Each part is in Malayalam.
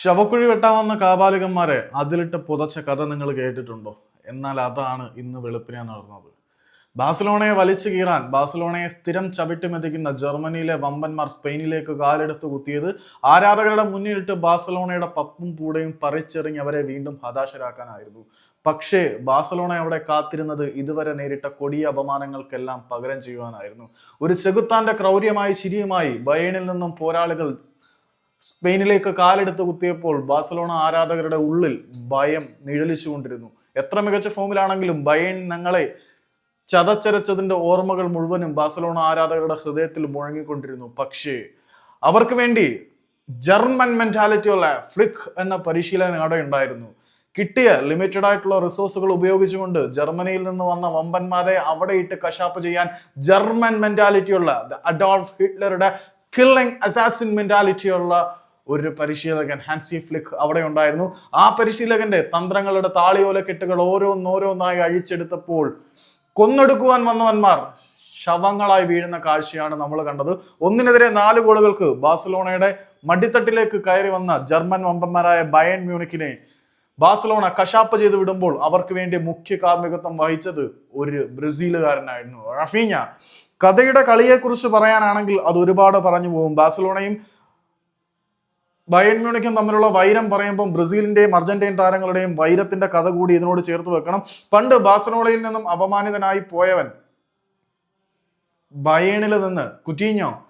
ശവക്കുഴി വെട്ടാമെന്ന കാപാലികന്മാരെ അതിലിട്ട് പുതച്ച കഥ നിങ്ങൾ കേട്ടിട്ടുണ്ടോ? എന്നാൽ അതാണ് ഇന്ന് വെളുപ്പിനെ നടന്നത്. ബാഴ്സലോണയെ വലിച്ചു കീറാൻ ബാഴ്സലോണയെ സ്ഥിരം ചവിട്ടിമെതിക്കുന്ന ജർമ്മനിയിലെ വമ്പന്മാർ സ്പെയിനിലേക്ക് കാലെടുത്ത് കുത്തിയത് ആരാധകരുടെ മുന്നിലിട്ട് ബാഴ്സലോണയുടെ പപ്പും പൂടയും പറിച്ചെറിഞ്ഞ് അവരെ വീണ്ടും ഹതാശരാക്കാനായിരുന്നു. പക്ഷേ ബാസലോണ അവിടെ കാത്തിരുന്നത് ഇതുവരെ നേരിട്ട കൊടിയ അപമാനങ്ങൾക്കെല്ലാം പകരം ചെയ്യുവാനായിരുന്നു. ഒരു ചെകുത്താന്റെ ക്രൗര്യമായി ചിരിയുമായി ബയണിൽ നിന്നും പോരാളികൾ സ്പെയിനിലേക്ക് കാലെടുത്ത് കുത്തിയപ്പോൾ ബാഴ്സലോണ ആരാധകരുടെ ഉള്ളിൽ ഭയം നിഴലിച്ചുകൊണ്ടിരുന്നു. എത്ര മികച്ച ഫോമിലാണെങ്കിലും ബയൻ ഞങ്ങളെ ചതച്ചരച്ചതിന്റെ ഓർമ്മകൾ മുഴുവനും ബാഴ്സലോണ ആരാധകരുടെ ഹൃദയത്തിൽ മുഴങ്ങിക്കൊണ്ടിരുന്നു. പക്ഷേ അവർക്ക് വേണ്ടി ജർമ്മൻ മെന്റാലിറ്റി ഉള്ള ഫ്ലിക്ക് എന്ന പരിശീലന അവിടെ ഉണ്ടായിരുന്നു. കിട്ടിയ ലിമിറ്റഡ് ആയിട്ടുള്ള റിസോഴ്സുകൾ ഉപയോഗിച്ചുകൊണ്ട് ജർമ്മനിയിൽ നിന്ന് വന്ന വമ്പന്മാരെ അവിടെ ഇട്ട് കശാപ്പ് ചെയ്യാൻ ജർമ്മൻ മെന്റാലിറ്റിയുള്ള അഡോൾഫ് ഹിറ്റ്ലറുടെ കില്ലിംഗ് അസാസിൻ മെന്റാലിറ്റി ഉള്ള ഒരു പരിശീലകൻ ഹാൻസി ഫ്ലിക്ക് അവിടെ ഉണ്ടായിരുന്നു. ആ പരിശീലകന്റെ തന്ത്രങ്ങളുടെ താളിയോലക്കെട്ടുകൾ ഓരോന്നോരോന്നായി അഴിച്ചെടുത്തപ്പോൾ കൊന്നെടുക്കുവാൻ വന്നവന്മാർ ശവങ്ങളായി വീഴുന്ന കാഴ്ചയാണ് നമ്മൾ കണ്ടത്. ഒന്നിനെതിരെ നാല് ഗോളുകൾക്ക് ബാഴ്സലോണയുടെ മടിത്തട്ടിലേക്ക് കയറി വന്ന ജർമ്മൻ വമ്പന്മാരായ ബയൻ മ്യൂണിക്കിനെ ബാഴ്സലോണ കശാപ്പ് ചെയ്ത് വിടുമ്പോൾ അവർക്ക് വേണ്ടി മുഖ്യ കാർമ്മികത്വം വഹിച്ചത് ഒരു ബ്രസീലുകാരനായിരുന്നു റഫീഞ്ഞ കഥയുടെ കളിയെക്കുറിച്ച് പറയാനാണെങ്കിൽ അത് ഒരുപാട് പറഞ്ഞു പോകും. ബാഴ്സലോണയും ബയൺ മ്യൂണിക്കും തമ്മിലുള്ള വൈരം പറയുമ്പോൾ ബ്രസീലിന്റെയും അർജന്റീൻ താരങ്ങളുടെയും വൈരത്തിന്റെ കഥ കൂടി ഇതിനോട് ചേർത്ത് വെക്കണം. പണ്ട് ബാഴ്സലോണയിൽ നിന്നും അപമാനിതനായി പോയവൻ ബയണിൽ നിന്ന് കുറ്റീഞ്ഞോ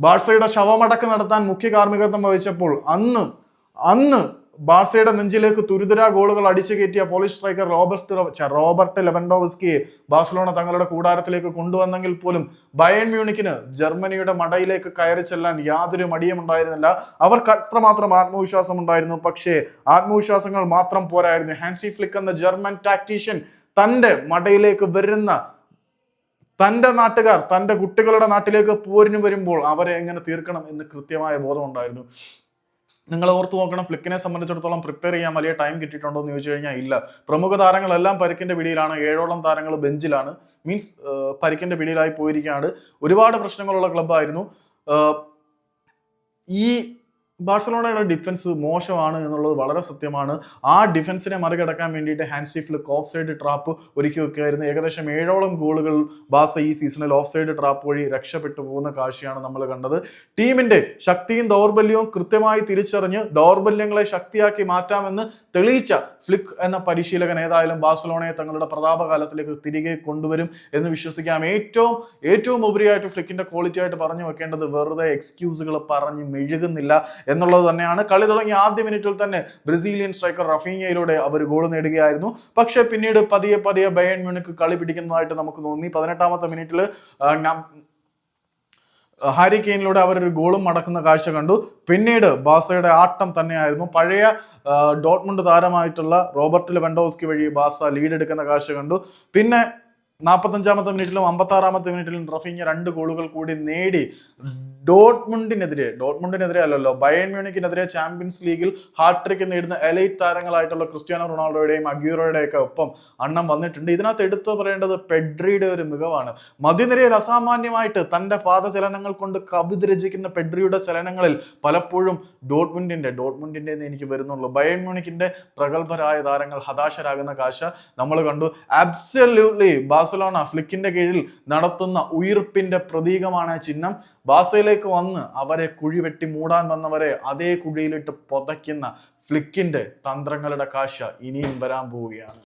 ബാഴ്സയുടെ ശവമടക്ക് നടത്താൻ മുഖ്യ കാർമ്മികത്വം വഹിച്ചപ്പോൾ അന്ന് അന്ന് ബാഴ്സയുടെ നെഞ്ചിലേക്ക് തുരിതുരാ ഗോളുകൾ അടിച്ചു കയറ്റിയ പോളിഷ് സ്ട്രൈക്കർ റോബർട്ട് റോബർട്ട് ലെവൻഡോവസ്കിയെ ബാഴ്സലോണ തങ്ങളുടെ കൂടാരത്തിലേക്ക് കൊണ്ടുവന്നെങ്കിൽ പോലും ബയൺ മ്യൂണിക്കിന് ജർമ്മനിയുടെ മടയിലേക്ക് കയറി ചെല്ലാൻ യാതൊരു മടിയും ഉണ്ടായിരുന്നില്ല. അവർക്ക് അത്രമാത്രം ആത്മവിശ്വാസം ഉണ്ടായിരുന്നു. പക്ഷേ ആത്മവിശ്വാസങ്ങൾ മാത്രം പോരായിരുന്നു. ഹാൻസി ഫ്ലിക്ക് എന്ന ജർമ്മൻ ടാക്ടീഷ്യൻ തന്റെ മടയിലേക്ക് വരുന്ന തന്റെ നാട്ടുകാർ തന്റെ കുട്ടികളുടെ നാട്ടിലേക്ക് പോരിന് വരുമ്പോൾ അവരെ എങ്ങനെ തീർക്കണം എന്ന് കൃത്യമായ ബോധമുണ്ടായിരുന്നു. നിങ്ങൾ ഓർത്ത് നോക്കണം ഫ്ലിക്കിനെ സംബന്ധിച്ചിടത്തോളം പ്രിപ്പയർ ചെയ്യാൻ വലിയ ടൈം കിട്ടിയിട്ടുണ്ടോ എന്ന് ചോദിച്ചു കഴിഞ്ഞാൽ ഇല്ല. പ്രമുഖ താരങ്ങളെല്ലാം പരിക്കിന്റെ പിടിയിലാണ് ഏഴോളം താരങ്ങൾ ബെഞ്ചിലാണ്. മീൻസ് പരിക്കിന്റെ പിടിയിലായി പോയിരിക്കുകയാണ്. ഒരുപാട് പ്രശ്നങ്ങളുള്ള ക്ലബ്ബായിരുന്നു ഈ ബാഴ്സലോണയുടെ ഡിഫൻസ് മോശമാണ് എന്നുള്ളത് വളരെ സത്യമാണ്. ആ ഡിഫൻസിനെ മറികടക്കാൻ വേണ്ടിയിട്ട് Hansi Flick offside trap ഒരുക്കി വെക്കുകയായിരുന്നു. ഏകദേശം ഏഴോളം ഗോളുകൾ ബാസ ഈ സീസണിൽ ഓഫ് സൈഡ് ട്രാപ്പ് വഴി രക്ഷപ്പെട്ടു പോകുന്ന കാഴ്ചയാണ് നമ്മൾ കണ്ടത്. ടീമിന്റെ ശക്തിയും ദൗർബല്യവും കൃത്യമായി തിരിച്ചറിഞ്ഞ് ദൗർബല്യങ്ങളെ ശക്തിയാക്കി മാറ്റാമെന്ന് തെളിയിച്ച ഫ്ലിക്ക് എന്ന പരിശീലകൻ ഏതായാലും ബാഴ്സലോണയെ തങ്ങളുടെ പ്രതാപകാലത്തിലേക്ക് തിരികെ കൊണ്ടുവരും എന്ന് വിശ്വസിക്കാം. ഏറ്റവും ഏറ്റവും ഉപരിയായിട്ട് ഫ്ലിക്കിന്റെ ക്വാളിറ്റി ആയിട്ട് പറഞ്ഞു വെക്കേണ്ടത് വെറുതെ എക്സ്ക്യൂസുകൾ പറഞ്ഞ് മെഴുകുന്നില്ല എന്നുള്ളത് തന്നെയാണ്. കളി തുടങ്ങിയ ആദ്യ മിനിറ്റിൽ തന്നെ ബ്രസീലിയൻ സ്ട്രൈക്കർ റഫീഞ്ഞയിലൂടെ അവർ ഗോൾ നേടുകയായിരുന്നു. പക്ഷേ പിന്നീട് പതിയെ പതിയെ ബയൺ മ്യൂണിക്ക് കളി പിടിക്കുന്നതായിട്ട് നമുക്ക് തോന്നി. പതിനെട്ടാമത്തെ മിനിറ്റിൽ ഹാരി കെയിനിലൂടെ അവർ ഒരു ഗോളും മടക്കുന്ന കാഴ്ച കണ്ടു. പിന്നീട് ബാസയുടെ ആട്ടം തന്നെയായിരുന്നു. പഴയ ഡോട്ട്മുണ്ട് താരമായിട്ടുള്ള റോബർട്ട് ലെവൻഡോസ്കി വഴി ബാസ ലീഡ് എടുക്കുന്ന കാഴ്ച കണ്ടു. പിന്നെ നാൽപ്പത്തഞ്ചാമത്തെ മിനിറ്റിലും അമ്പത്തി ആറാമത്തെ മിനിറ്റിലും റഫീഞ്ഞ രണ്ട് ഗോളുകൾ കൂടി നേടി. ഡോട്ട്മുണ്ടിനെതിരെ ഡോട്ട്മുണ്ടിനെതിരെ അല്ലല്ലോ ബയൻ മ്യൂണിക്കിനെതിരെ ചാമ്പ്യൻസ് ലീഗിൽ ഹാട്രിക്ക് നേടുന്ന എലൈറ്റ് താരങ്ങളായിട്ടുള്ള ക്രിസ്ത്യാനോ റൊണാൾഡോയുടെയും അഗ്യൂറോയുടെ ഒക്കെ ഒപ്പം അണ്ണം വന്നിട്ടുണ്ട്. ഇതിനകത്ത് എടുത്തു പറയേണ്ടത് പെഡ്രിയുടെ ഒരു മികവാണ്. മതിനിരയിൽ അസാമാന്യമായിട്ട് തന്റെ പാദചലനങ്ങൾ കൊണ്ട് കവിത രചിക്കുന്ന പെഡ്രിയുടെ ചലനങ്ങളിൽ പലപ്പോഴും ഡോട്ട്മുണ്ടിന്റെ ഡോട്ട്മുണ്ടിന്റെ എനിക്ക് വരുന്നുള്ളൂ. ബയൻ മ്യൂണിക്കിന്റെ പ്രഗത്ഭരായ താരങ്ങൾ ഹതാശരാകുന്ന കാഴ്ച നമ്മൾ കണ്ടു. അബ്സല്യൂട്ട്ലി ബാഴ്സലോണ ഫ്ലിക്കിന്റെ കീഴിൽ നടത്തുന്ന ഉയർപ്പിന്റെ പ്രതീകമാണ് ചിഹ്നം. ബാസയിലേക്ക് വന്ന് അവരെ കുഴിവെട്ടി മൂടാൻ വന്നവരെ അതേ കുഴിയിലിട്ട് പൊതയ്ക്കുന്ന ഫ്ലിക്കിന്റെ തന്ത്രങ്ങളുടെ കാഴ്ച ഇനിയും വരാൻ പോവുകയാണ്.